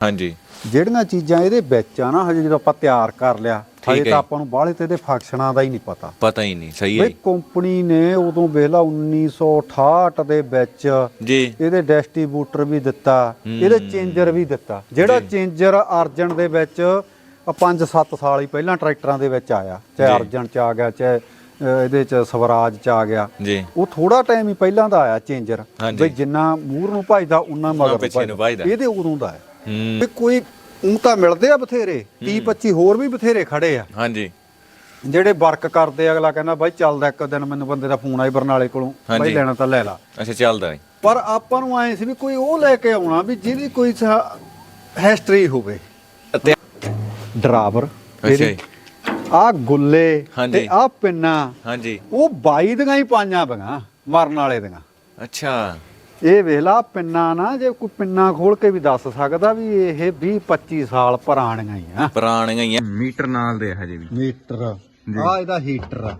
ਹਾਂਜੀ। ਜਿਹੜੀਆਂ ਚੀਜ਼ਾਂ ਇਹਦੇ ਵਿੱਚ ਆ ਨਾ ਹਜੇ ਜਦੋਂ ਆਪਾਂ ਤਿਆਰ ਕਰ ਲਿਆ ਹਜੇ। ਤਾਂ ਆਪਾਂ ਨੂੰ ਬਾਹਲੇ ਤੇ ਇਹਦੇ ਫੰਕਸ਼ਨਾਂ ਦਾ ਹੀ ਨਹੀਂ ਪਤਾ। ਪਤਾ ਹੀ ਨਹੀਂ ਸਹੀ ਹੈ ਬਈ ਕੰਪਨੀ ਨੇ ਉਦੋਂ ਵੇਲਾ 1968 ਦੇ ਵਿੱਚ ਜੀ। ਇਹਦੇ ਡਿਸਟ੍ਰੀਬਿਊਟਰ ਵੀ ਦਿੱਤਾ ਇਹਦੇ ਚੇਂਜਰ ਵੀ ਦਿੱਤਾ। ਜਿਹੜਾ ਚੇਂਜਰ ਅਰਜਨ ਦੇ ਵਿੱਚ 5-7 ਸਾਲ ਹੀ ਪਹਿਲਾਂ ਟਰੈਕਟਰਾਂ ਦੇ ਵਿੱਚ ਆਇਆ ਚਾਹੇ। ਅਰਜਨ ਚ ਆ ਗਿਆ ਚਾਹੇ ਇਹਦੇ ਚ ਸਵਰਾਜ ਚ ਆ ਗਿਆ। ਉਹ ਥੋੜਾ ਟਾਈਮ ਹੀ ਪਹਿਲਾਂ ਦਾ ਆਇਆ ਚੇਂਜਰ। ਬਈ ਜਿੰਨਾ ਮੂਰ ਨੂੰ ਭਜਦਾ ਉਨਾ ਮਗਰ। ਇਹਦੇ ਉਦੋਂ ਦਾ ਹੂੰ ਵੀ ਕੋਈ ਉਹ ਤਾਂ ਮਿਲਦੇ ਆ ਬਥੇਰੇ 30 25 ਹੋਰ ਵੀ ਬਥੇਰੇ ਖੜੇ ਆ। ਹਾਂਜੀ। ਜਿਹੜੇ ਵਰਕ ਕਰਦੇ ਆ, ਅਗਲਾ ਕਹਿੰਦਾ ਬਾਈ ਚੱਲਦਾ ਇੱਕ ਦਿਨ ਮੈਨੂੰ ਬੰਦੇ ਦਾ ਫੋਨ ਆਈ ਬਰਨਾਲੇ ਕੋਲੋਂ ਬਾਈ ਹਾਂਜੀ। ਲੈਣਾ ਤਾਂ ਲੈ ਲਾ। ਅੱਛਾ ਚੱਲਦਾ ਹੈ ਪਰ ਆਪਾਂ ਨੂੰ ਐ ਸੀ ਵੀ ਕੋਈ ਉਹ ਲੈ ਕੇ ਆਉਣਾ ਵੀ ਜਿਹਦੀ ਕੋਈ ਹਿਸਟਰੀ ਹੋਵੇ। ਅਤੇ ਡਰਾਈਵਰ ਅੱਛਾ ਜੀ। ਆ ਗੁੱਲੇ ਹਾਂਜੀ। ਤੇ ਆ ਪਿੰਨਾ ਹਾਂਜੀ। ਉਹ ਬਾਈ ਦੀਆਂ ਹੀ ਪਾਈਆਂ ਬਗਾ ਮਰਨ ਵਾਲੇ ਦੀਆਂ। ਅੱਛਾ। ਇਹ ਵੇਖ ਲਾ ਪਿੰਨਾ ਨਾ ਜੇ ਕੋਈ ਪਿੰਨਾ ਖੋਲ ਕੇ ਵੀ ਦੱਸ ਸਕਦਾ ਵੀ ਇਹ 20 25 ਸਾਲ ਪੁਰਾਣੀਆਂ ਹੀ ਆ। ਪੁਰਾਣੀਆਂ ਹੀ ਆ। ਮੀਟਰ ਨਾਲ ਦੇ ਹਜੇ ਵੀ। ਮੀਟਰ। ਆ ਇਹਦਾ ਹੀਟਰ। ਆ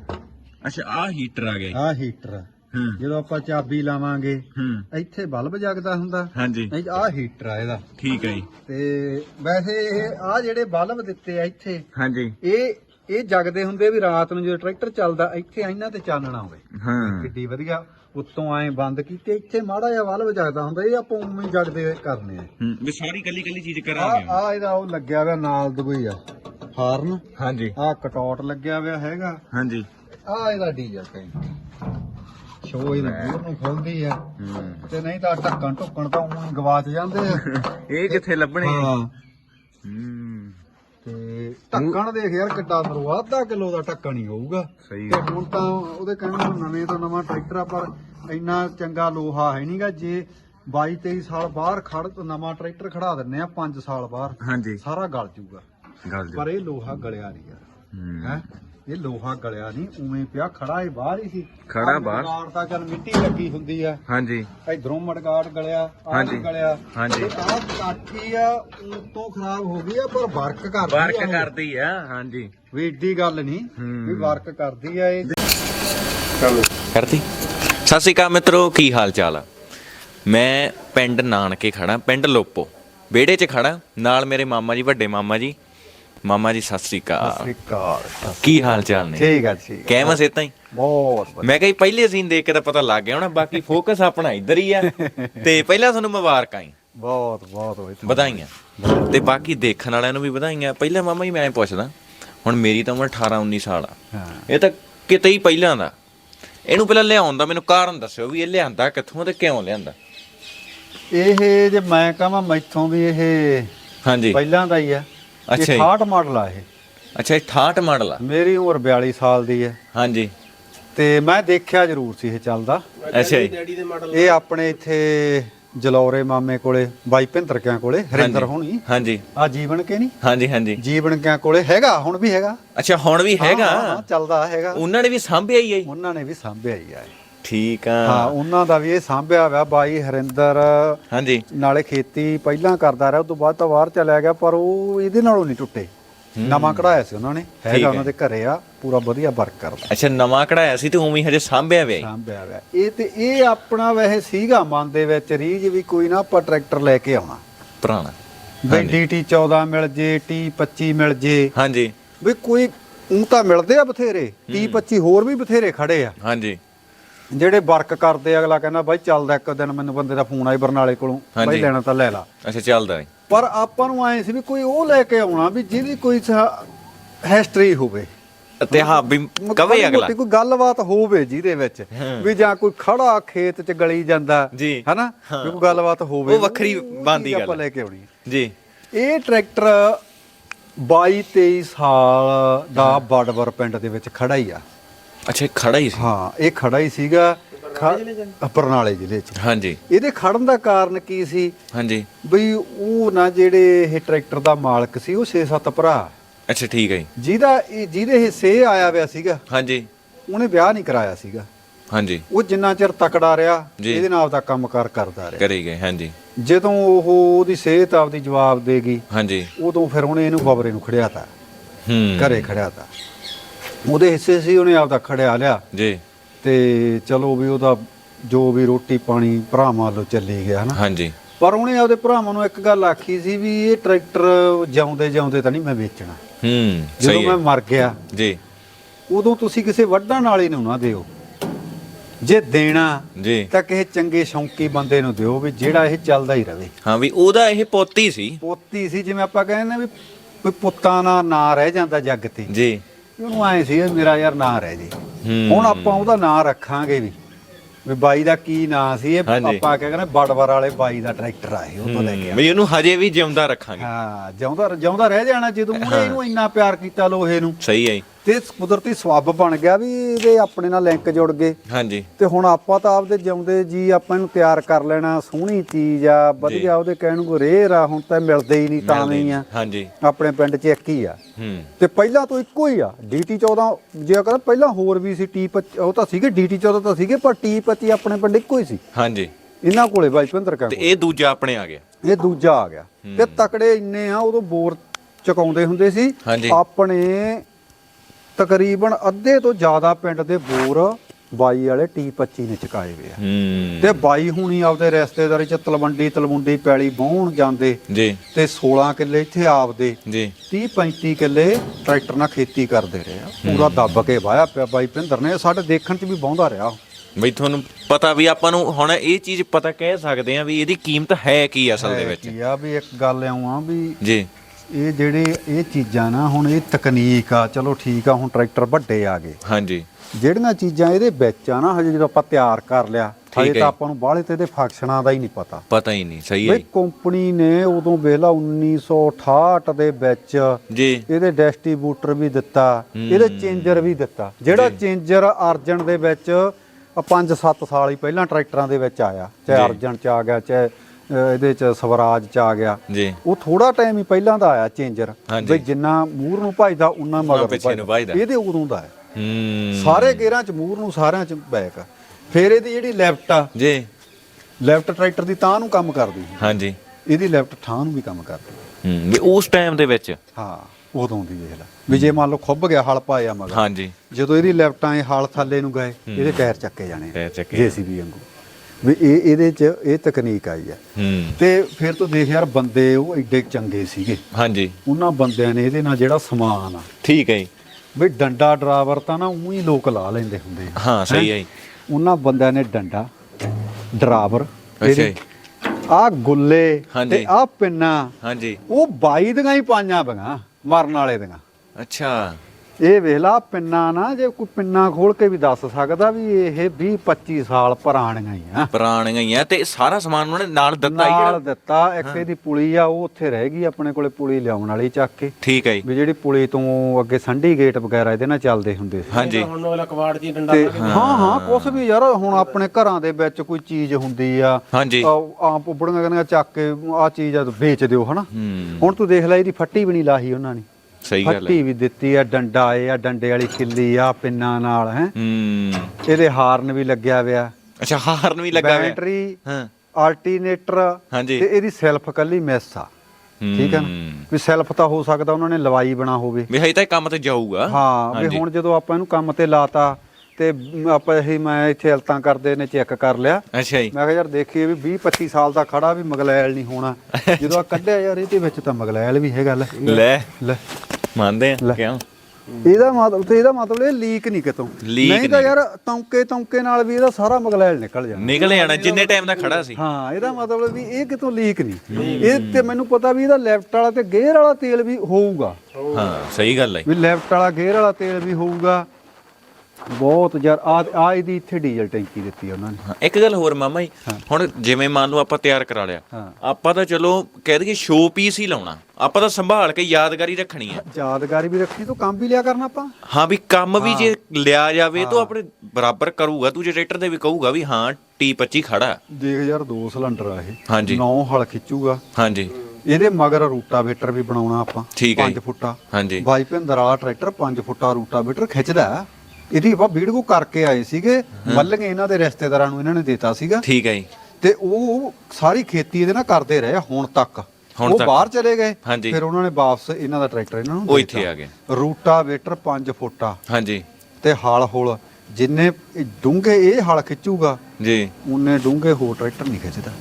ਅੱਛਾ ਆ ਹੀਟਰ ਆ ਗਿਆ ਆ ਹੀਟਰ। ਆ ਹੂੰ। ਜਦੋਂ ਆਪਾਂ ਚਾਬੀ ਲਾਵਾਂਗੇ ਹੂੰ। ਇੱਥੇ ਬਲਬ ਜਗਦਾ ਹੁੰਦਾ। ਹਾਂਜੀ। ਨਹੀਂ ਆ ਹੀਟਰ ਆ ਇਹਦਾ। ਠੀਕ ਹੈ ਜੀ। ਤੇ ਵੈਸੇ ਇਹ ਆ ਜਿਹੜੇ ਬਲਬ ਦਿੱਤੇ ਆ ਇੱਥੇ ਹਾਂਜੀ। ਇਹ ਇਹ ਜਗਦੇ ਹੁੰਦੇ ਵੀ ਰਾਤ ਨੂੰ ਜਦੋਂ ਟਰੈਕਟਰ ਚੱਲਦਾ ਇੱਥੇ ਇਹਨਾਂ ਤੇ ਚਾਨਣਾ ਹੋਵੇ। ਹਾਂ। ਕਿੱਡੀ ਵਧੀਆ। ਉੱਤੋਂ ਐ ਬੰਦ ਕੀਤੇ ਇੱਥੇ ਮਾੜਾ ਜਿਹਾ ਬਲਬ ਜਗਦਾ ਹੁੰਦਾ ਇਹ ਆਪਾਂ ਉਵੇਂ ਹੀ ਜਗਦੇ ਕਰਨੇ ਆ। ਹੂੰ ਵੀ ਸਾਰੀ ਕੱਲੀ ਕੱਲੀ ਚੀਜ਼ ਆ ਕਰਾਂਗੇ ਆ ਇਹਦਾ ਉਹ ਲੱਗਿਆ ਹੋਇਆ ਨਾਲ ਦਬਈ ਆ ਹਾਰਨ। ਹਾਂਜੀ। ਆ ਕਟੌਟ ਲੱਗਿਆ ਹੋਇਆ ਹੈਗਾ। ਹਾਂਜੀ। ਆ ਇਹਦਾ ਡੀਜ਼ਲ ਟੈਂਕ ਸ਼ੋ ਮੂਹਰ ਨੂੰ ਖੁੱਲਦੀ ਆ। ਤੇ ਨਹੀਂ ਤਾਂ ਢੱਕਣ ਢੁੱਕਣ ਤਾਂ ਉਵੇਂ ਗਵਾਚ ਜਾਂਦੇ ਆ। ਇਹ ਕਿੱਥੇ ਲੱਭਣੇ ਹਾਂ। ਢੱਕਣ ਦੇਖ ਯਾਰ ਕਿੱਡਾ ਮਰੂ ਅੱਧਾ ਕਿਲੋ ਦਾ ਢੱਕਣ ਹੀ ਹੋਊਗਾ। ਸਹੀ ਤੇ ਹੁਣ ਤਾਂ ਉਹਦੇ ਕਹਿੰਦੇ ਨੂੰ ਨਵੇਂ ਤੋਂ ਨਵਾਂ ਟਰੈਕਟਰ ਆ ਪਰ ਇੰਨਾ ਚੰਗਾ ਲੋਹਾ ਹੈ ਨਹੀਂਗਾ ਜੇ 22 23 ਸਾਲ ਬਾਹਰ ਖੜ ਨਵਾਂ ਟਰੈਕਟਰ ਖੜਾ ਦਿੰਨੇ ਆ 5 ਸਾਲ ਬਾਹਰ ਹਾਂਜੀ। ਸਾਰਾ ਗਲ ਜੂਗਾ। ਗੱਲ ਜੀ। ਪਰ ਇਹ ਲੋਹਾ ਗਲਿਆ ਨਹੀਂ ਯਾਰ ਹੈ? ਇਹ ਲੋਹਾ ਗਲਿਆ ਨਹੀਂ ਉਵੇਂ ਪਿਆ ਖੜਾ ਇਹ ਬਾਹਰ ਹੀ ਸੀ। ਖੜਾ ਬਾਹਰ। ਮਡਗਾੜ ਤਾਂ ਚੱਲ ਮਿੱਟੀ ਲੱਗੀ ਹੁੰਦੀ ਆ। ਹਾਂਜੀ। ਇਧਰੋਂ ਮਡਗਾੜ ਗਲਿਆ ਆਹ ਹਾਂਜੀ। ਗਲਿਆ। ਹਾਂਜੀ। ਆਹ ਕਾਠੀ ਆ ਉਤੋਂ ਖਰਾਬ ਹੋ ਗਈ ਆ ਪਰ ਵਰਕ ਕਰਦੀ ਆ ਵਰਕ ਉਹ। ਕਰਦੀ ਆ ਹਾਂਜੀ। ਵੀ ਏਡੀ ਗੱਲ ਨਹੀਂ ਹੂੰ। ਵੀ ਵਰਕ ਕਰਦੀ ਆ ਇਹ। ਕਰਤੀ ਸਤਿ ਸ਼੍ਰੀ ਅਕਾਲ ਮਿੱਤਰੋ ਕੀ ਹਾਲ ਚਾਲ ਆ? ਮੈਂ ਪਿੰਡ ਨਾਨਕੇ ਖੜਾ ਪਿੰਡ ਲੋਪੋ। ਵਿਹੜੇ 'ਚ ਖੜਾ ਨਾਲ ਮੇਰੇ ਮਾਮਾ ਜੀ ਵੱਡੇ ਮਾਮਾ ਜੀ। ਮਾਮਾ ਜੀ ਸਤਿ ਸ਼੍ਰੀ ਅਕਾਲ। ਸ੍ਰੀਕਾਲ ਕੀ ਹਾਲ ਚਾਲ ਨੇ? ਠੀਕ ਆ ਠੀਕ ਕਹਿਮਾ ਸੇਤਾ ਹੀ? ਬਹੁਤ ਵਧੀਆ। ਮੈਂ ਕਹੀ ਪਹਿਲੇ ਸੀਨ ਦੇਖ ਕੇ ਤਾਂ ਪਤਾ ਲੱਗ ਗਿਆ ਹੋਣਾ ਬਾਕੀ ਫੋਕਸ ਆਪਣਾ ਇੱਧਰ ਹੀ ਆ। ਤੇ ਪਹਿਲਾਂ ਤੁਹਾਨੂੰ ਮੁਬਾਰਕਾਂ ਹੀ ਬਹੁਤ ਬਹੁਤ ਵਧੀਆ ਵਧਾਈਆਂ। ਤੇ ਬਾਕੀ ਦੇਖਣ ਵਾਲਿਆਂ ਨੂੰ ਵੀ ਵਧਾਈਆਂ। ਪਹਿਲਾਂ ਮਾਮਾ ਜੀ ਮੈਂ ਐਂ ਪੁੱਛਦਾ ਹੁਣ ਮੇਰੀ ਤਾਂ ਉਮਰ 18 19 ਸਾਲ ਆ। ਹਾਂ। ਇਹ ਤਾਂ ਕਿਤੇ ਹੀ ਪਹਿਲਾਂ ਦਾ। ਇਹਨੂੰ ਪਹਿਲਾਂ ਲਿਆਉਣ ਦਾ ਮੈਨੂੰ ਕਾਰਨ ਦੱਸਿਓ ਵੀ ਇਹ ਲਿਆਂਦਾ ਕਿੱਥੋਂ ਤੇ ਕਿਉਂ ਲਿਆਂਦਾ। ਇਹ ਜੇ ਮੈਂ ਕਹਾਂ ਮੈਥੋਂ ਵੀ ਇਹ ਹਾਂਜੀ। ਪਹਿਲਾਂ ਦਾ ਹੀ ਆ। ਅੱਛਾ ਇਹ ਜੀ। 68 ਮਾਡਲ ਆ ਇਹ। ਅੱਛਾ ਇਹ 68 ਮਾਡਲ ਆ। ਮੇਰੀ ਉਮਰ 42 ਸਾਲ ਦੀ ਹੈ। ਹਾਂਜੀ। ਤੇ ਮੈਂ ਦੇਖਿਆ ਜ਼ਰੂਰ ਸੀ ਇਹ ਚੱਲਦਾ। ਅੱਛਾ ਜੀ। ਇਹ ਆਪਣੇ ਇੱਥੇ ਜਲੌਰੇ ਮਾਮੇ ਕੋਲੇ ਬਾਈ ਭਿੰਦਰ ਕਿਆਂ ਕੋਲੇ ਹਰਿੰਦਰ ਹੋਣੀ। ਹਾਂਜੀ। ਆ ਜੀਵਨ ਕੇ ਨਹੀਂ? ਹਾਂਜੀ ਹਾਂਜੀ। ਜੀਵਨ ਕਿਆਂ ਕੋਲੇ ਹੈਗਾ ਹੁਣ ਵੀ ਹੈਗਾ। ਅੱਛਾ ਹੁਣ ਵੀ ਹਾਂ, ਹਾਂ, ਹੈਗਾ ਚੱਲਦਾ ਹੈਗਾ। ਉਹਨਾਂ ਨੇ ਵੀ ਸਾਂਭਿਆ ਹੀ ਹੈ ਜੀ। ਉਹਨਾਂ ਨੇ ਵੀ ਸਾਂਭਿਆ ਹੀ ਆ ਇਹ। ਠੀਕ ਹਾਂ ਆ ਉਹਨਾਂ ਦਾ ਵੀ ਇਹ ਸਾਂਭਿਆ ਹੋਇਆ ਬਾਈ ਹਰਿੰਦਰ। ਹਾਂਜੀ। ਨਾਲੇ ਖੇਤੀ ਪਹਿਲਾਂ ਕਰਦਾ ਰਿਹਾ ਉਸ ਤੋਂ ਬਾਅਦ ਤਾਂ ਬਾਹਰ ਚਲਿਆ ਗਿਆ ਪਰ ਉਹ ਇਹਦੇ ਨਾਲੋਂ ਨਹੀਂ ਟੁੱਟੇ। ਨਵਾਂ ਕਢਾਇਆ ਸੀ ਉਹਨਾਂ ਨੇ। ਹੈ। ਹੈਗਾ ਉਹਨਾਂ ਦੇ ਘਰੇ ਆ ਪੂਰਾ ਵਧੀਆ ਵਰਕ ਕਰਦਾ। ਅੱਛਾ ਨਵਾਂ ਕਢਾਇਆ ਸੀ ਤੇ ਉਵੇਂ ਹੀ ਹਜੇ ਸਾਂਭਿਆ ਵਿਆ ਸਾਂਭਿਆ ਹੋਇਆ। ਇਹ ਤੇ ਇਹ ਆਪਣਾ ਵੈਸੇ ਸੀਗਾ ਮਨ ਦੇ ਵਿੱਚ ਰੀਜ ਵੀ ਕੋਈ ਨਾ ਆਪਾਂ ਟਰੈਕਟਰ ਲੈ ਕੇ ਆਉਣਾ। ਪੁਰਾਣਾ। ਵੀ ਡੀਟੀ 14 ਮਿਲ ਜੇ ਟੀ 25 ਮਿਲ ਜੇ। ਹਾਂਜੀ। ਵੀ ਕੋਈ ਉਹ ਤਾਂ ਮਿਲਦੇ ਆ ਬਥੇਰੇ ਟੀ 25 ਹੋਰ ਵੀ ਬਥੇਰੇ ਖੜੇ ਆ। ਹਾਂਜੀ। ਜਿਹੜੇ ਵਰਕ ਕਰਦੇ ਅਗਲਾ ਕਹਿੰਦਾ ਬਾਈ ਚੱਲਦਾ ਇੱਕ ਦਿਨ ਮੈਨੂੰ ਬੰਦੇ ਦਾ ਫੋਨ ਆਈ ਬਰਨਾਲੇ ਕੋਲੋਂ ਬਾਈ ਹਾਂਜੀ। ਲੈਣਾ ਤਾਂ ਲੈ ਲਾ। ਅੱਛਾ ਚੱਲਦਾ ਹੈ ਪਰ ਆਪਾਂ ਨੂੰ ਐ ਸੀ ਵੀ ਕੋਈ ਉਹ ਲੈ ਕੇ ਆਉਣਾ ਵੀ ਜਿਹਦੀ ਕੋਈ ਹਿਸਟਰੀ ਹੋਵੇ। ਤੇ ਹਾਂ ਵੀ ਕਵੇ ਮਾੜੀ ਅਗਲਾ। ਮੋਟੀ ਕੋਈ ਗੱਲਬਾਤ ਹੋਵੇ ਜਿਹਦੇ ਵਿੱਚ ਹਾਂ। ਵੀ ਜਾਂ ਕੋਈ ਖੜਾ ਖੇਤ 'ਚ ਗਲੀ ਜਾਂਦਾ ਜੀ। ਹਨਾ? ਵੀ ਕੋਈ ਗੱਲਬਾਤ ਹੋਵੇ ਉਹ ਵੱਖਰੀ ਬਣਦੀ ਚੀਜ਼ ਗੱਲ। ਆਪਾਂ ਲੈ ਕੇ ਆਉਣੀ। ਜੀ। ਇਹ ਟਰੈਕਟਰ 22 23 ਸਾਲ ਦਾ ਬੜਵਰ ਪਿੰਡ ਦੇ ਵਿੱਚ ਖੜਾ ਹੀ ਆ। ਅੱਛਾ ਇਹ ਖੜਾ ਹੀ ਸੀ? ਹਾਂ ਇਹ ਖੜਾ ਹੀ ਸੀਗਾ ਬਰਨਾਲੇ ਜ਼ਿਲ੍ਹੇ 'ਚ? ਹਾਂਜੀ। ਇਹਦੇ ਖੜਨ ਦਾ ਕਾਰਨ ਕੀ ਸੀ? ਹਾਂਜੀ। ਬਈ ਉਹ ਨਾ ਜਿਹੜੇ ਇਹ ਟਰੈਕਟਰ ਦਾ ਮਾਲਕ ਸੀ ਉਹ 6-7 ਭਰਾ। ਅੱਛਾ ਠੀਕ ਹੈ ਜੀ। ਜਿਹਦਾ ਇਹ ਜਿਹਦੇ ਹਿੱਸੇ ਆਇਆ ਹੋਇਆ ਸੀਗਾ। ਹਾਂਜੀ। ਉਹਨੇ ਵਿਆਹ ਨਹੀਂ ਕਰਾਇਆ ਸੀਗਾ। ਹਾਂਜੀ। ਉਹ ਜਿੰਨਾ ਚਿਰ ਤਕੜਾ ਰਿਹਾ। ਇਹਦੇ ਨਾਲ ਦਾ ਕੰਮਕਾਰ ਕਰਦਾ ਰਿਹਾ। ਕਰੀ ਗਏ ਹਾਂਜੀ। ਜਦੋਂ ਉਹ ਉਹਦੀ ਸਿਹਤ ਆਪਦੀ ਜਵਾਬ ਦੇਗੀ ਹਾਂਜੀ। ਉਦੋਂ ਫਿਰ ਉਹਨੇ ਇਹਨੂੰ ਬਬਰੇ ਨੂੰ ਖੜਿਆ ਤਾ ਹੂੰ। ਘਰੇ ਖੜਿਆ ਤਾ ਉਹਦੇ ਹਿੱਸੇ ਸੀ ਉਹਨੇ ਆਪਦਾ ਖੜਿਆ ਲਿਆ। ਜੀ। ਤੇ ਚਲੋ ਵੀ ਉਹਦਾ ਜੋ ਵੀ ਰੋਟੀ ਪਾਣੀ ਭਰਾਵਾਂ ਵੱਲੋਂ ਚੱਲੀ ਗਿਆ ਹਨਾ? ਹਾਂਜੀ। ਪਰ ਉਹਨੇ ਆਪਦੇ ਭਰਾਵਾਂ ਨੂੰ ਇੱਕ ਗੱਲ ਆਖੀ ਸੀ ਵੀ ਇਹ ਟਰੈਕਟਰ ਜਿਉਂਦੇ ਜਿਉਂਦੇ ਤਾਂ ਨਹੀਂ ਮੈਂ ਵੇਚਣਾ। ਹੂੰ ਜਦੋਂ ਮੈਂ ਮਰ ਗਿਆ ਜੀ। ਉਦੋਂ ਤੁਸੀਂ ਕਿਸੇ ਵੱਢਣ ਵਾਲੇ ਨੂੰ ਨਾ ਦਿਓ। ਜੇ ਦੇਣਾ ਜੀ। ਤਾਂ ਕਿਸੇ ਚੰਗੇ ਸ਼ੌਂਕੀ ਬੰਦੇ ਨੂੰ ਦਿਓ ਵੀ ਜਿਹੜਾ ਇਹ ਚੱਲਦਾ ਹੀ ਰਵੇ। ਹਾਂ ਵੀ ਉਹਦਾ ਇਹ ਪੋਤੀ ਸੀ। ਪੋਤੀ ਸੀ ਜਿਵੇਂ ਆਪਾਂ ਕਹਿੰਦੇ ਨੇ ਵੀ ਵੀ ਪੁੱਤਾਂ ਦਾ ਨਾਂ ਰਹਿ ਜਾਂਦਾ ਜੱਗ ਤੇ। ਜੀ। ਉਹਨੂੰ ਐ ਸੀ ਵੀ ਮੇਰਾ ਯਾਰ ਨਾਂ ਰਹਿ ਜੇ। ਹੂੰ। ਹੁਣ ਆਪਾਂ ਉਹਦਾ ਨਾਂ ਰੱਖਾਂਗੇ ਵੀ। ਵੀ ਬਾਈ ਦਾ ਕੀ ਨਾਂ ਸੀ ਇਹ ਹਾਂਜੀ। ਆਪਾਂ ਕਿਆ ਕਹਿੰਦੇ ਬੜਵਰ ਵਾਲੇ ਬਾਈ ਦਾ ਟਰੈਕਟਰ ਆ ਇਹ ਉਹ ਤੋਂ ਲੈ ਕੇ ਆਏ। ਵੀ ਉਹਨੂੰ ਹਜੇ ਵੀ ਜਿਉਂਦਾ ਰੱਖਾਂਗੇ। ਹਾਂ ਜਿਉਂਦਾ ਜਿਉਂਦਾ ਰਹਿ ਜਾਣਾ ਜਦੋਂ ਉਹਨੇ ਇਹਨੂੰ ਇੰਨਾ ਪਿਆਰ ਕੀਤਾ ਲੋਹੇ ਨੂੰ। ਸਹੀ ਹੈ ਜੀ। ਤੇ ਕੁਦਰਤੀ ਸਵੱਬ ਬਣ ਗਿਆ ਵੀ ਇਹਦੇ ਆਪਣੇ ਨਾਲ ਲਿੰਕ ਜੁੜ ਗਏ। ਹਾਂਜੀ। ਤੇ ਹੁਣ ਆਪਾਂ ਤਾਂ ਆਪਦੇ ਜਿਉਂਦੇ ਜੀ ਆਪਾਂ ਇਹਨੂੰ ਤਿਆਰ ਕਰ ਲੈਣਾ ਸੋਹਣੀ ਚੀਜ਼ ਆ ਵਧੀਆ ਉਹਦੇ ਕਹਿਣ ਨੂੰ ਰੇਰ ਆ ਹੁਣ ਤਾਂ ਮਿਲਦੇ ਹੀ ਨਹੀਂ ਤਾਂ ਨਹੀਂ ਆ। ਹਾਂਜੀ। ਆਪਣੇ ਪਿੰਡ 'ਚ ਇੱਕ ਹੀ ਆ। ਹੂੰ। ਤੇ ਪਹਿਲਾਂ ਤੋਂ ਇੱਕੋ ਹੀ ਆ ਡੀਟੀ 14 ਜੇ ਕਹਿੰਦਾ ਪਹਿਲਾਂ ਹੋਰ ਵੀ ਸੀ ਟੀ 25 ਉਹ ਤਾਂ ਸੀਗੇ ਡੀਟੀ 14 ਤਾਂ ਸੀਗੇ ਪਰ ਟੀ 25 ਆਪਣੇ ਪਿੰਡ ਇੱਕੋ ਹੀ ਸੀ। ਹਾਂਜੀ। ਇਹਨਾਂ ਕੋਲੇ ਬਾਈ ਭਿੰਦਰ ਕਾ ਤੇ ਇਹ ਦੂਜਾ ਆਪਣੇ ਆ ਗਿਆ। ਇਹ ਦੂਜਾ ਆ ਗਿਆ। ਤੇ ਤਕੜੇ ਇੰਨੇ ਆ ਉਦੋਂ ਬੋਰ ਚੁਕਾਉਂਦੇ ਹੁੰਦੇ ਸੀ। ਆਪਣੇ ਤਕਰੀਬਨ ਅੱਧੇ ਤੋਂ ਜ਼ਿਆਦਾ ਪਿੰਡ ਦੇ ਬੋਰ ਬਾਈ ਵਾਲੇ ਟੀ 25 ਨੇ ਚੁਕਾਏ ਹੋਏ ਆ। ਤੇ ਬਾਈ ਹੁਣੀ ਆਪਦੇ ਰਿਸ਼ਤੇਦਾਰੀ ਚ ਤਲਵੰਡੀ ਤਲਵੁੰਡੀ ਪੈਲੀ ਬਾਉਣ ਜਾਂਦੇ ਜੀ। ਤੇ 16 ਕਿੱਲੇ ਇੱਥੇ ਆਪਦੇ ਜੀ। 30 35 ਕਿੱਲੇ ਟਰੈਕਟਰ ਨਾਲ ਖੇਤੀ ਕਰਦੇ ਰਹੇ ਆ। ਪੂਰਾ ਦੱਬ ਕੇ ਵਾਇਆ ਪਿਆ ਬਾਈ ਭਿੰਦਰ ਨੇ। ਸਾਡੇ ਦੇਖਣ ਚ ਵੀ ਬਹੁੰਦਾ ਰਿਹਾ ਬਈ ਤੁਹਾਨੂੰ ਪਤਾ ਵੀ ਆਪਾਂ ਨੂੰ ਹੁਣ ਇਹ ਚੀਜ਼ ਪਤਾ ਕਹਿ ਸਕਦੇ ਆ ਵੀ ਇਹਦੀ ਕੀਮਤ ਹੈ ਕੀ ਅਸਲ ਦੇ ਵਿੱਚ? ਕੀ ਆ ਵੀ ਇੱਕ ਗੱਲ ਇਉਂ ਆ ਵੀ ਜੀ। ਇਹ ਜਿਹੜੇ ਇਹ ਚੀਜ਼ਾਂ ਨਾ ਹੁਣ ਇਹ ਤਕਨੀਕ ਆ ਚਲੋ ਠੀਕ ਆ ਹੁਣ ਟਰੈਕਟਰ ਵੱਡੇ ਆ ਗਏ। ਹਾਂਜੀ। ਜਿਹੜੀਆਂ ਚੀਜ਼ਾਂ ਇਹਦੇ ਵਿੱਚ ਆ ਨਾ ਹਜੇ ਜਦੋਂ ਆਪਾਂ ਤਿਆਰ ਕਰ ਲਿਆ ਹਜੇ। ਤਾਂ ਆਪਾਂ ਨੂੰ ਬਾਹਲੇ ਤੇ ਇਹਦੇ ਫੰਕਸ਼ਨਾਂ ਦਾ ਹੀ ਨਹੀਂ ਪਤਾ। ਪਤਾ ਹੀ ਨਹੀਂ ਸਹੀ ਹੈ ਬਈ ਕੰਪਨੀ ਨੇ ਉਦੋਂ ਵੇਲਾ 1968 ਦੇ ਵਿੱਚ ਜੀ। ਇਹਦੇ ਡਿਸਟ੍ਰੀਬਿਊਟਰ ਵੀ ਦਿੱਤਾ ਇਹਦੇ ਚੇਂਜਰ ਵੀ ਦਿੱਤਾ। ਜਿਹੜਾ ਚੇਂਜਰ ਅਰਜਨ ਦੇ ਵਿੱਚ 5-7 ਸਾਲ ਹੀ ਪਹਿਲਾਂ ਟਰੈਕਟਰਾਂ ਦੇ ਵਿੱਚ ਆਇਆ ਚਾਹੇ। ਅਰਜਨ ਚ ਆ ਗਿਆ ਚਾਹੇ ਇਹਦੇ ਚ ਸਵਰਾਜ ਚ ਆ ਗਿਆ। ਜੀ। ਉਹ ਥੋੜਾ ਟਾਈਮ ਹੀ ਪਹਿਲਾਂ ਦਾ ਆਇਆ ਚੇਂਜਰ। ਬਈ ਜਿੰਨਾ ਮੂਰ ਨੂੰ ਭਜਦਾ ਉਨਾ ਮਗਰ ਭਜਦਾ। ਇਹਦੇ ਉਦੋਂ ਦਾ ਹੈ। ਸਾਰੇ ਗੇਅਰਾਂ ਚ ਮੂਰ ਨੂੰ ਸਾਰਿਆਂ ਚ ਬੈਕ ਆ। ਫਿਰ ਇਹਦੀ ਜਿਹੜੀ ਲੈਫਟ ਆ ਜੀ। ਲੈਫਟ ਟਰੈਕਟਰ ਦੀ ਤਾਂ ਨੂੰ ਕੰਮ ਕਰਦੀ। ਹਾਂਜੀ। ਇਹਦੀ ਲੈਫਟ ਠਾਂ ਨੂੰ ਵੀ ਕੰਮ ਕਰਦੀ। ਹੂੰ ਵੀ ਉਸ ਟਾਈਮ ਦੇ ਵਿੱਚ। ਹਾਂ ਉਦੋਂ ਦੀ ਵੇਖ ਲੈ। ਵੀ ਜੇ ਮੰਨ ਲਓ ਖੁੱਭ ਗਿਆ ਹਲ ਪਾਇਆ ਮਗਰ। ਹਾਂਜੀ। ਜਦੋਂ ਇਹਦੀ ਲੈਫਟਾਂ ਇਹ ਹਾਲ ਥੱਲੇ ਨੂੰ ਗਏ ਇਹਦੇ ਟਾਇਰ ਚੱਕੇ ਜਾਣੇ। ਜੀਸੀਬੀ ਵਾਂਗੂ। ਵੀ ਇਹ ਇਹਦੇ ਚ ਇਹ ਤਕਨੀਕ ਆਈ ਹੂੰ। ਤੇ ਫਿਰ ਤੂੰ ਦੇਖ ਯਾਰ ਬੰਦੇ ਉਹ ਐਡੇ ਚੰਗੇ ਸੀਗੇ। ਹਾਂਜੀ। ਉਹਨਾਂ ਬੰਦਿਆਂ ਨੇ ਇਹਦੇ ਨਾਲ ਜਿਹੜਾ ਸਮਾਨ ਆ। ਠੀਕ ਹੈ ਜੀ। ਵੀ ਡੰਡਾ ਡਰਾਈਵਰ ਤਾਂ ਨਾ ਉਹੀ ਲੋਕ ਲਾ ਲੈਂਦੇ ਹੁੰਦੇ ਆ। ਹਾਂ ਸਹੀ ਹੈ? ਉਹਨਾਂ ਬੰਦਿਆਂ ਨੇ ਡੰਡਾ ਡਰਾਈਵਰ ਅੱਛਾ ਆ ਗੁੱਲੇ। ਤੇ ਆ ਪਿੰਨਾ। ਹਾਂਜੀ। ਉਹ 22 ਦੀਆਂ ਹੀ ਪਾਈਆਂ ਬਗਾ ਮਰਨ ਵਾਲੇ ਦੀਆਂ। ਅੱਛਾ। ਇਹ ਵੇਖ ਲਾ ਪਿੰਨਾ ਨਾ ਜੇ ਕੋਈ ਪਿੰਨਾ ਖੋਲ ਕੇ ਵੀ ਦੱਸ ਸਕਦਾ ਵੀ ਇਹ 20 25 ਸਾਲ ਪੁਰਾਣੀਆਂ ਹੀ ਆ। ਪੁਰਾਣੀਆਂ ਹੀ ਆ ਤੇ ਸਾਰਾ ਸਮਾਨ ਉਹਨੇ ਨਾਲ ਦਿੱਤਾ ਹੀ ਨਾਲ ਦਿੱਤਾ ਇੱਕ ਇਹਦੀ ਪੁਲੀ ਆ ਉਹ ਉੱਥੇ ਰਹਿ ਗਈ ਆਪਣੇ ਕੋਲੇ ਪੁਲੀ ਲਿਆਉਣ ਵਾਲੀ ਚੱਕ ਕੇ। ਠੀਕ ਹੈ ਜੀ। ਵੀ ਜਿਹੜੀ ਪੁਲੀ ਤੋਂ ਅੱਗੇ ਸੰਢੀ ਗੇਟ ਵਗੈਰਾ ਇਹਦੇ ਨਾਲ ਚੱਲਦੇ ਹੁੰਦੇ ਸੀ। ਹਾਂਜੀ। ਹੁਣ ਅਗਲਾ ਕਵਾੜ ਜੀ ਡੰਡਾ ਹਾਂ ਹਾਂ ਕੁਛ ਵੀ ਯਾਰ ਹੁਣ ਆਪਣੇ ਘਰਾਂ ਦੇ ਵਿੱਚ ਕੋਈ ਚੀਜ਼ ਹੁੰਦੀ ਆ ਹਾਂਜੀ। ਆਪ ਬੁੜੀਆਂ ਕਹਿੰਦੀਆਂ ਚੱਕ ਕੇ ਆ ਚੀਜ਼ ਆ ਤੂੰ ਵੇਚ ਦਿਓ ਹਨਾ। ਹੁਣ ਤੂੰ ਦੇਖ ਲੈ ਇਹਦੀ ਫੱਟੀ ਵੀ ਨਹੀਂ ਲਾਹੀ ਉਹਨਾਂ ਨੇ। ਸਹੀ ਗੱਲ ਹੈ। ਫੱਟੀ ਵੀ ਦਿੱਤੀ ਆ ਡੰਡਾ ਆਏ ਆ ਡੰਡੇ ਵਾਲੀ ਕਿੱਲੀ ਆ ਪਿੰਨਾਂ ਨਾਲ ਹੈ। ਹੂੰ। ਇਹਦੇ ਹਾਰਨ ਵੀ ਲੱਗਿਆ ਹੋਇਆ ਅੱਛਾ ਹਾਰਨ ਵੀ ਲੱਗਾ ਹੋਇਆ। ਬੈਟਰੀ ਹਾਂ। ਆਲਟਰਨੇਟਰ ਹਾਂਜੀ। ਤੇ ਇਹਦੀ ਸੈਲਫ ਕੱਲੀ ਮਿਸ ਆ। ਠੀਕ ਹੈ ਨਾ? ਹੂੰ। ਵੀ ਸੈਲਫ ਤਾਂ ਹੋ ਸਕਦਾ ਉਹਨਾਂ ਨੇ ਲਵਾਈ ਬਣਾ ਹੋਵੇ। ਵੀ ਹਜੇ ਤਾਂ ਇਹ ਕੰਮ ਤੇ ਜਾਊਗਾ। ਹਾਂ ਵੀ ਹਾਂਜੀ। ਹੁਣ ਜਦੋਂ ਆਪਾਂ ਇਹਨੂੰ ਕੰਮ ਤੇ ਲਾਤਾ ਤੇ ਆਪਾਂ ਇਹ ਮੈਂ ਇੱਥੇ ਹਲਤਾਂ ਕਰਦੇ ਨੇ ਚੈੱਕ ਕਰ ਲਿਆ। ਅੱਛਾ ਜੀ। ਮੈਂ ਕਿਹਾ ਯਾਰ ਦੇਖੀਏ ਵੀ 20 25 ਸਾਲ ਦਾ ਖੜਾ ਵੀ ਮਗਲੈਲ ਨਹੀਂ ਹੋਣਾ। ਜਦੋਂ ਆ ਕੱਢਿਆ ਯਾਰ ਇਹਦੇ ਵਿੱਚ ਤਾਂ ਮਗਲੈਲ ਵੀ ਹੈਗਾ ਲੈ। ਲੈ। ਲੈ। ਮੰਨਦੇ ਆ। ਕਿਉਂ? ਇਹਦਾ ਮਤਲਬ ਤੇ ਇਹਦਾ ਮਤਲਬ ਇਹ ਲੀਕ ਨਹੀਂ ਕਿਤੋਂ। ਲੀਕ ਨਹੀਂ ਤਾਂ ਨਹੀਂ। ਯਾਰ ਤੌਂਕੇ ਤੌਂਕੇ ਨਾਲ ਵੀ ਇਹਦਾ ਸਾਰਾ ਮਗਲੈਲ ਨਿਕਲ ਜਾਣਾ। ਨਿਕਲ ਜਾਣਾ ਜਿੰਨੇ ਟਾਈਮ ਦਾ ਖੜਾ ਸੀ। ਹਾਂ ਇਹਦਾ ਮਤਲਬ ਵੀ ਇਹ ਕਿਤੋਂ ਲੀਕ ਨਹੀਂ। ਇਹ ਤੇ ਮੈਨੂੰ ਪਤਾ ਵੀ ਇਹਦਾ ਲੈਫਟ ਵਾਲਾ ਤੇ ਗੇਅਰ ਵਾਲਾ ਤੇਲ ਵੀ ਹੋਊਗਾ। ਹਾਂ ਸਹੀ ਗੱਲ ਹੈ ਵੀ ਲੈਫਟ ਵਾਲਾ ਗੇਅਰ ਵਾਲਾ ਤੇਲ ਵੀ ਹੋਊਗਾ। ਬਹੁਤ ਯਾਰ ਆ ਆ ਇਹਦੀ ਇੱਥੇ ਡੀਜ਼ਲ ਟੈਂਕੀ ਦਿੱਤੀ ਆ ਉਹਨਾਂ ਨੇ। ਹਾਂ, ਇੱਕ ਗੱਲ ਹੋਰ ਮਾਮਾ ਜੀ ਹੁਣ ਜਿਵੇਂ ਮੰਨ ਲਓ ਆਪਾਂ ਤਿਆਰ ਕਰਾ ਲਿਆ ਹਾਂ। ਆਪਾਂ ਤਾਂ ਚਲੋ ਕਹਿ ਦਈਏ ਸ਼ੋ ਪੀਸ ਹੀ ਲਾਉਣਾ ਆਪਾਂ ਤਾਂ ਸੰਭਾਲ ਕੇ ਯਾਦਗਾਰੀ ਰੱਖਣੀ ਆ। ਯਾਦਗਾਰੀ ਵੀ ਰੱਖੀ ਤੂੰ ਕੰਮ ਵੀ ਲਿਆ ਕਰਨਾ ਆਪਾਂ? ਹਾਂ ਵੀ ਕੰਮ ਵੀ ਜੇ ਲਿਆ ਜਾਵੇ ਤਾਂ ਆਪਣੇ ਬਰਾਬਰ ਕਰੂਗਾ ਤੂੰ ਜੇ ਟਰੈਕਟਰ ਦੇ ਵੀ ਕਹੂਗਾ ਵੀ ਹਾਂ T25 ਖੜਾ। ਦੇਖ ਯਾਰ ਦੋ ਸਿਲੰਡਰ ਆ ਇਹ। ਹਾਂਜੀ। 9 ਹਲ ਖਿੱਚੂਗਾ। ਹਾਂਜੀ। ਇਹਦੇ ਮਗਰ ਰੂਟਾਵੇਟਰ ਵੀ ਬਣਾਉਣਾ ਆਪਾਂ ਠੀਕ ਹੈ 5 ਜੀ। ਫੁੱਟਾ। ਹਾਂਜੀ। ਬਾਈ ਭਿੰਦਰ ਵਾਲਾ ਟਰੈਕਟਰ 5 ਫੁੱਟਾ ਰੂਟਾਵੇਟਰ ਖਿੱਚਦਾ। ਹੈ। ਇਹਦੀ ਆਪਾਂ ਵੀਡੀਓ ਕਰਕੇ ਆਏ ਸੀਗੇ। ਮੱਲਗੇ ਇਹਨਾਂ ਦੇ ਰਿਸ਼ਤੇਦਾਰਾਂ ਨੂੰ ਇਹਨਾਂ ਨੇ ਦਿੱਤਾ ਸੀਗਾ। ਠੀਕ ਹੈ ਜੀ। ਤੇ ਉਹ ਸਾਰੀ ਖੇਤੀ ਇਹਦੇ ਨਾਲ ਕਰਦੇ ਰਹੇ ਹੁਣ ਤੱਕ। ਹੁਣ ਉਹ ਤੱਕ। ਬਾਹਰ ਚਲੇ ਗਏ। ਹਾਂਜੀ। ਫਿਰ ਉਹਨਾਂ ਨੇ ਵਾਪਸ ਇਹਨਾਂ ਦਾ ਟਰੈਕਟਰ ਇਹਨਾਂ ਨੂੰ ਉਹ ਦੇ ਇੱਥੇ ਦਿੱਤਾ। ਆ ਗਏ। ਰੂਟਾਵੇਟਰ 5 ਫੁੱਟਾ। ਹਾਂਜੀ। ਤੇ ਹਲ ਹੁਲ। ਜਿੰਨੇ ਡੂੰਘੇ ਇਹ ਹਲ ਖਿੱਚੂਗਾ ਜੀ। ਉਹਨੇ ਡੂੰਘੇ ਹੋ ਟਰੈਕਟਰ ਨਹੀਂ ਖਿੱਚਦਾ।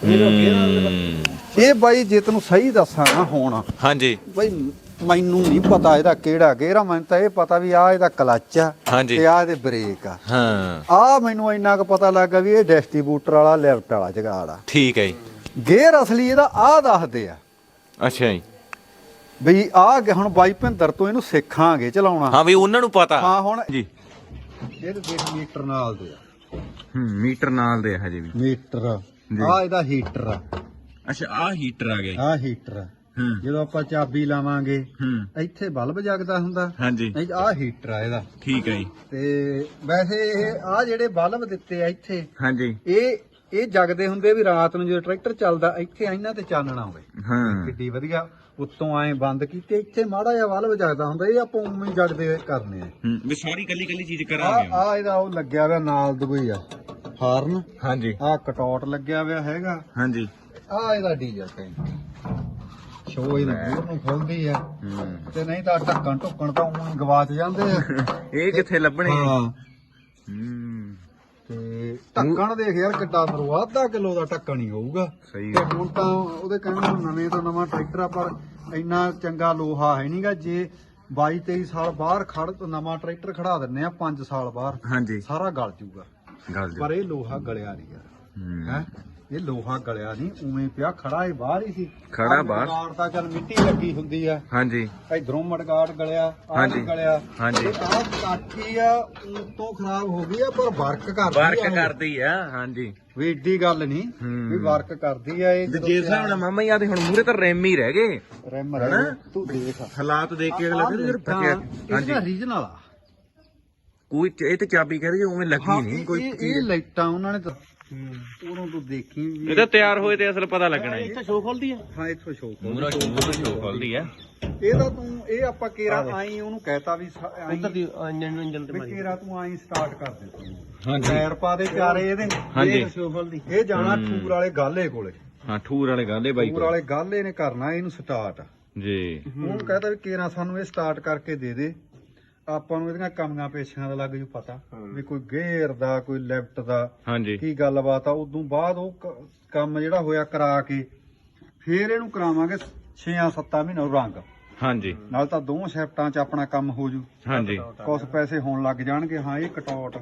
ਇਹ ਬਾਈ ਜੇ ਤੈਨੂੰ ਸਹੀ ਦੱਸਾਂ ਨਾ ਹੁਣ। ਹਾਂਜੀ। ਬਾਈ ਮੈਨੂੰ ਨਹੀਂ ਪਤਾ ਇਹਦਾ ਕਿਹੜਾ ਗੇਰਾ ਮੈਨੂੰ ਤਾਂ ਇਹ ਪਤਾ ਵੀ ਆ ਇਹਦਾ ਕਲੱਚ ਆ ਹਾਂਜੀ। ਤੇ ਆ ਇਹਦੇ ਬ੍ਰੇਕ ਆ। ਹਾਂ। ਆ ਮੈਨੂੰ ਇੰਨਾ ਕੁ ਪਤਾ ਲੱਗਾ ਵੀ ਇਹ ਡਿਸਟ੍ਰੀਬਿਊਟਰ ਵਾਲਾ ਲੈਫਟ ਵਾਲਾ ਜਗਾੜ ਆ। ਠੀਕ ਹੈ ਜੀ। ਗੇਅਰ ਅਸਲੀ ਇਹਦਾ ਆ ਦੱਸਦੇ ਆ। ਅੱਛਾ ਜੀ। ਬਈ ਆ ਹੁਣ ਬਾਈ ਭਿੰਦਰ ਤੋਂ ਇਹਨੂੰ ਸਿੱਖਾਂਗੇ ਚਲਾਉਣਾ। ਹਾਂ ਵੀ ਉਹਨਾਂ ਨੂੰ ਪਤਾ। ਹਾਂ ਹੁਣ ਜੀ। ਇਹ ਦੇਖ ਮੀਟਰ ਨਾਲ ਦੇ ਆ। ਹੂੰ ਮੀਟਰ ਨਾਲ ਦੇ ਹਜੇ ਵੀ। ਮੀਟਰ। ਆ ਇਹਦਾ ਹੀਟਰ ਆ। ਅੱਛਾ ਆ ਹੀਟਰ ਆ ਗਿਆ ਜੀ। ਆ ਹੀਟਰ ਆ। ਹੂੰ। ਜਦੋਂ ਆਪਾਂ ਚਾਬੀ ਲਾਵਾਂਗੇ ਹੂੰ। ਇੱਥੇ ਬਲਬ ਜਗਦਾ ਹੁੰਦਾ। ਹਾਂਜੀ। ਨਹੀਂ ਆ ਹੀਟਰ ਆ ਇਹਦਾ। ਠੀਕ ਹੈ ਜੀ। ਤੇ ਵੈਸੇ ਇਹ ਆ ਜਿਹੜੇ ਬਲਬ ਦਿੱਤੇ ਆ ਇੱਥੇ ਹਾਂਜੀ। ਇਹ ਇਹ ਜਗਦੇ ਹੁੰਦੇ ਵੀ ਰਾਤ ਨੂੰ ਜਦੋਂ ਟਰੈਕਟਰ ਚੱਲਦਾ ਇੱਥੇ ਇਹਨਾਂ ਤੇ ਚਾਨਣਾ ਹੋਵੇ। ਹਾਂ। ਕਿੱਡੀ ਵਧੀਆ ਉੱਤੋਂ ਐ ਬੰਦ ਕੀਤੇ ਇੱਥੇ ਮਾੜਾ ਜਿਹਾ ਬਲਬ ਜਗਦਾ ਹੁੰਦਾ ਇਹ ਆਪਾਂ ਉਵੇਂ ਹੀ ਜਗਦੇ ਹੋਏ ਕਰਨੇ ਆ। ਹੂੰ ਵੀ ਸਾਰੀ ਕੱਲੀ ਕੱਲੀ ਚੀਜ਼ ਆ ਕਰਾਂਗੇ ਆ ਇਹਦਾ ਉਹ ਲੱਗਿਆ ਹੋਇਆ ਨਾਲ ਦੁਬਈ ਆ ਹਾਰਨ। ਹਾਂਜੀ। ਆ ਕਟੌਟ ਲੱਗਿਆ ਹੋਇਆ ਹੈਗਾ। ਹਾਂਜੀ। ਆ ਇਹਦਾ ਡੀਜ਼ਲ ਟੈਂਕ ਸ਼ੋ ਇਹਦੇ ਮੂਹਰ ਨੂੰ ਖੁੱਲਦੀ ਆ। ਹੂੰ। ਤੇ ਨਹੀਂ ਤਾਂ ਢੱਕਣ ਢੁੱਕਣ ਤਾਂ ਉਵੇਂ ਹੀ ਗਵਾਚ ਜਾਂਦੇ ਆ। ਇਹ ਕਿੱਥੇ ਲੱਭਣੇ? ਹਾਂ। ਹੂੰ। ਤੇ ਢੱਕਣ ਦੇਖ ਯਾਰ ਕਿੱਡਾ ਅੰਦਰੋਂ ਅੱਧਾ ਕਿਲੋ ਦਾ ਢੱਕਣ ਹੀ ਹੋਊਗਾ। ਸਹੀ ਤੇ ਹੁਣ ਤਾਂ ਉਹਦੇ ਕਹਿਣ ਨੂੰ ਨਵੇਂ ਤੋਂ ਨਵਾਂ ਟਰੈਕਟਰ ਆ ਪਰ ਇੰਨਾ ਚੰਗਾ ਲੋਹਾ ਹੈ ਨਹੀਂਗਾ ਜੇ 22 23 ਸਾਲ ਬਾਹਰ ਖੜ ਨਵਾਂ ਟਰੈਕਟਰ ਖੜਾ ਦਿੰਨੇ ਆ 5 ਸਾਲ ਬਾਹਰ ਹਾਂਜੀ। ਸਾਰਾ ਗਲ ਜੂਗਾ। ਗੱਲ ਜੀ। ਪਰ ਇਹ ਲੋਹਾ ਗਲਿਆ ਨਹੀਂ ਯਾਰ ਹੈ? ਇਹ ਲੋਹਾ ਗਲਿਆ ਨਹੀਂ ਉਵੇਂ ਪਿਆ ਖੜਾ ਇਹ ਬਾਹਰ ਹੀ ਸੀ। ਖੜਾ ਬਾਹਰ। ਮਡਗਾਰਡ ਤਾਂ ਚੱਲ ਮਿੱਟੀ ਲੱਗੀ ਹੁੰਦੀ ਆ। ਹਾਂਜੀ। ਇਧਰੋਂ ਮਡਗਾਰਡ ਗਲਿਆ ਆਹ ਹਾਂਜੀ। ਗਲਿਆ। ਹਾਂਜੀ। ਆਹ ਕਾਠੀ ਆ ਉਤੋਂ ਖਰਾਬ ਹੋ ਗਈ ਆ ਪਰ ਵਰਕ ਕਰਦੀ ਵਰਕ ਆ ਉਹ। ਕਰਦੀ ਆ ਹਾਂਜੀ। ਵੀ ਏਡੀ ਗੱਲ ਨਹੀਂ। ਵੀ ਵਰਕ ਕਰਦੀ ਆ ਇਹ। ਤੇ ਜੇ ਹਿਸਾਬ ਨਾਲ ਮਾਮਾ ਯਾਦ ਹੁਣ ਮੂਰੇ ਤਾਂ ਰੈਮ ਹੀ ਰਹਿ ਗਏ। ਰੈਮ ਹਨਾ? ਤੂੰ ਦੇਖ। ਹਾਲਾਤ ਦੇਖ ਕੇ ਅਗਲਾ ਕਹਿੰਦਾ ਯਾਰ ਫਟਿਆ ਹਾਂਜੀ ਹਾਂਜੀ। ਰੀਜਨਲ ਆ ਕੋਈ ਇਹ ਤੇ ਚਾਬੀ ਕਹਿੰਦੇ ਉਵੇਂ ਲੱਗੀ ਹਾਂ, ਨਹੀਂ ਇਹ- ਕੋਈ ਇਹ ਇਹ ਲਾਈਟਾਂ ਉਹਨਾਂ ਨੇ ਤਾਂ ਉਦੋਂ ਤੂੰ ਦੇਖੀ ਵੀ ਇਹ ਤਾਂ ਤਿਆਰ ਹੋਏ ਤੇ ਅਸਲ ਪਤਾ ਲੱਗਣਾ ਜੀ। ਇੱਥੇ ਸ਼ੋਅ ਖੋਲਦੀ ਆ? ਹਾਂ ਇੱਥੋਂ ਸ਼ੋਕ ਮੂਰਾ ਸ਼ੋ ਖੋਲਦੀ ਆ। ਇਹਦਾ ਤੂੰ ਇਹ ਆਪਾਂ ਕੇਰਾ ਆਈ ਉਹਨੂੰ ਕਹਿਤਾ ਵੀ ਸ- ਆਈਂ ਉੱਧਰ ਦੀ ਇੰਜਨ ਇੰਜਨ ਤੇ ਵੀ ਮਾਰੀ। ਕੇਰਾ ਤੂੰ ਆਈ ਸਟਾਰਟ ਕਰ ਦੇ ਤੂੰ ਹਾਂਜੀ। ਟਾਇਰ ਪਾ ਦੇ ਚਾਰੇ ਇਹਦੇ ਹਾਂਜੀ। ਇਹ ਸ਼ੋਅ ਖੋਲਦੀ। ਇਹ ਜਾਣਾ ਠੂਰ ਵਾਲੇ ਗਾਲੇ ਕੋਲੇ। ਹਾਂ ਠੂਰ ਵਾਲੇ ਗਾਂਦੇ ਬਾਈ ਠੂਰ ਵਾਲੇ ਗਾਲੇ ਨੇ ਕਰਨਾ ਇਹਨੂੰ ਸਟਾਰਟ ਜੀ। ਉਹਨੂੰ ਕਹਤਾ ਵੀ ਕੇਰਾ ਸਾਨੂੰ ਇਹ ਸਟਾਰਟ ਕਰਕੇ ਦੇ ਦੇ। ਆਪਾਂ ਨੂੰ ਇਹਦੀਆਂ ਕਮੀਆਂ ਪੇਸ਼ੀਆਂ ਦਾ ਲੱਗ ਜੂ ਪਤਾ ਵੀ ਕੋਈ ਗੇਅਰ ਦਾ ਕੋਈ ਲੈਫਟ ਦਾ ਹਾਂਜੀ। ਕੀ ਗੱਲਬਾਤ ਆ ਉਦੋਂ ਬਾਅਦ ਉਹ ਕ- ਕੰਮ ਜਿਹੜਾ ਹੋਇਆ ਕਰਾ ਕੇ ਫੇਰ ਇਹਨੂੰ ਕਰਾਵਾਂਗੇ 6-7 ਮਹੀਨੇ ਨੂੰ ਰੰਗ। ਹਾਂਜੀ। ਨਾਲ ਤਾਂ ਦੋ ਸ਼ਿਫਟਾਂ 'ਚ ਆਪਣਾ ਕੰਮ ਹੋ ਜੂ। ਹਾਂਜੀ। ਕੁਝ ਪੈਸੇ ਹੋਣ ਲੱਗ ਜਾਣਗੇ ਹਾਂ ਇਹ ਕਟੌਟ।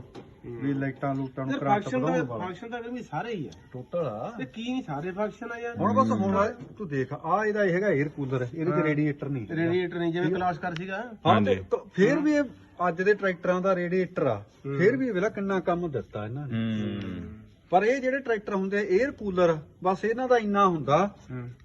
ਵੀ ਲਾਈਟਾਂ ਲੂਟਾਂ ਨੂੰ ਕਰੰਟ ਫੰਕਸ਼ਨ ਦਾ ਵਧਾਉਣ ਵਾਲਾ ਫੰਕਸ਼ਨ ਤਾਂ ਵੀ ਸਾਰੇ ਹੀ ਆ। ਟੋਟਲ ਆ। ਤੇ ਕੀ ਨਹੀਂ ਸਾਰੇ ਫੰਕਸ਼ਨ ਆ ਯਾਰ। ਹੁਣ ਬਸ ਹੁਣ ਆ- ਤੂੰ ਦੇਖ ਆ ਇਹਦਾ ਇਹ ਹੈਗਾ 에ਅਰ ਕੂਲਰ ਇਹਦੇ ਤੇ ਰੇਡੀਏਟਰ ਨਹੀਂ। ਰੇਡੀਏਟਰ ਨਹੀਂ ਜਿਵੇਂ ਕਲਾਸ ਕਰ ਸੀਗਾ। ਹਾਂ ਤੇ ਹਾਂਜੀ। ਕ- ਫੇਰ ਵੀ ਇਹ ਅੱਜ ਦੇ ਟਰੈਕਟਰਾਂ ਦਾ ਰੇਡੀਏਟਰ ਆ। ਫੇਰ ਵੀ ਇਹ ਵੇਲਾ ਕਿੰਨਾ ਕੰਮ ਦਿੱਤਾ ਇਹਨਾਂ ਨੇ। ਹੂੰ। ਪਰ ਇਹ ਜਿਹੜੇ ਟਰੈਕਟਰ ਹੁੰਦੇ ਆ 에ਅਰ ਕੂਲਰ ਬਸ ਇਹਨਾਂ ਦਾ ਇੰਨਾ ਹੁੰਦਾ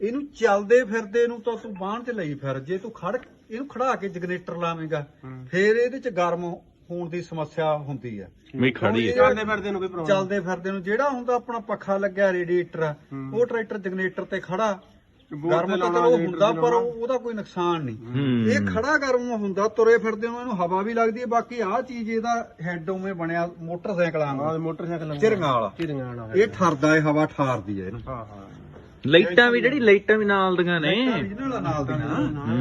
ਇਹਨੂੰ ਚੱਲਦੇ ਫਿਰਦੇ ਨੂੰ ਤਾਂ ਤੂੰ ਬਾਹਣ 'ਚ ਲਈ ਫਿਰ। ਜੇ ਤੂੰ ਖੜ ਇਹਨੂੰ ਖੜਾ ਕੇ ਜਨਰੇਟਰ ਲਾਵੇਂਗਾ ਫੇਰ ਇਹਦੇ 'ਚ ਗਰਮ ਹੋਣ ਦੀ ਸਮੱਸਿਆ ਹੁੰਦੀ ਆ। ਵੀ ਖੜੀ ਹੈ ਚੱਲਦੇ ਫਿਰਦੇ ਨੂੰ ਕੋਈ ਪ੍ਰੋਬਲਮ ਚੱਲਦੇ ਫਿਰਦੇ ਨੂੰ ਜਿਹੜਾ ਹੁੰਦਾ ਆਪਣਾ ਪੱਖਾ ਲੱਗਿਆ ਰੇਡੀਏਟਰ ਉਹ ਟਰੈਕਟਰ ਜਨਰੇਟਰ ਤੇ ਖੜਾ। ਗਰਮ ਤਾਂ ਚਲੋ ਹੁੰਦਾ ਪਰ ਉਹ- ਉਹਦਾ ਕੋਈ ਨੁਕਸਾਨ ਨਹੀਂ। ਹੂੰ। ਇਹ ਖੜਾ ਗਰਮ ਹੁੰਦਾ ਤੁਰੇ ਫਿਰਦੇ ਨੂੰ ਇਹਨੂੰ ਹਵਾ ਵੀ ਲੱਗਦੀ ਹੈ ਬਾਕੀ ਆਹ ਚੀਜ਼ ਇਹਦਾ ਹੈੱਡ ਉਵੇਂ ਬਣਿਆ ਮੋਟਰਸਾਈਕਲਾਂ ਹਾਂ ਵਾਂਗੂ ਮੋਟਰਸਾਈਕਲ ਝਿਰੰਗਾਂ ਵਾਲਾ ਝਿਰੰਗਾਂ ਵਾਲਾ ਇਹ ਠਰਦਾ ਇਹ ਹਵਾ ਠਾਰਦੀ ਹੈ ਇਹਨੂੰ। ਹਾਂ ਹਾਂ। ਲਾਈਟਾਂ ਵੀ ਜਿਹੜੀ ਲਾਈਟਾਂ ਵੀ ਨਾਲ ਦੀਆਂ ਨੇ। ਨਾਲ ਦੀਆਂ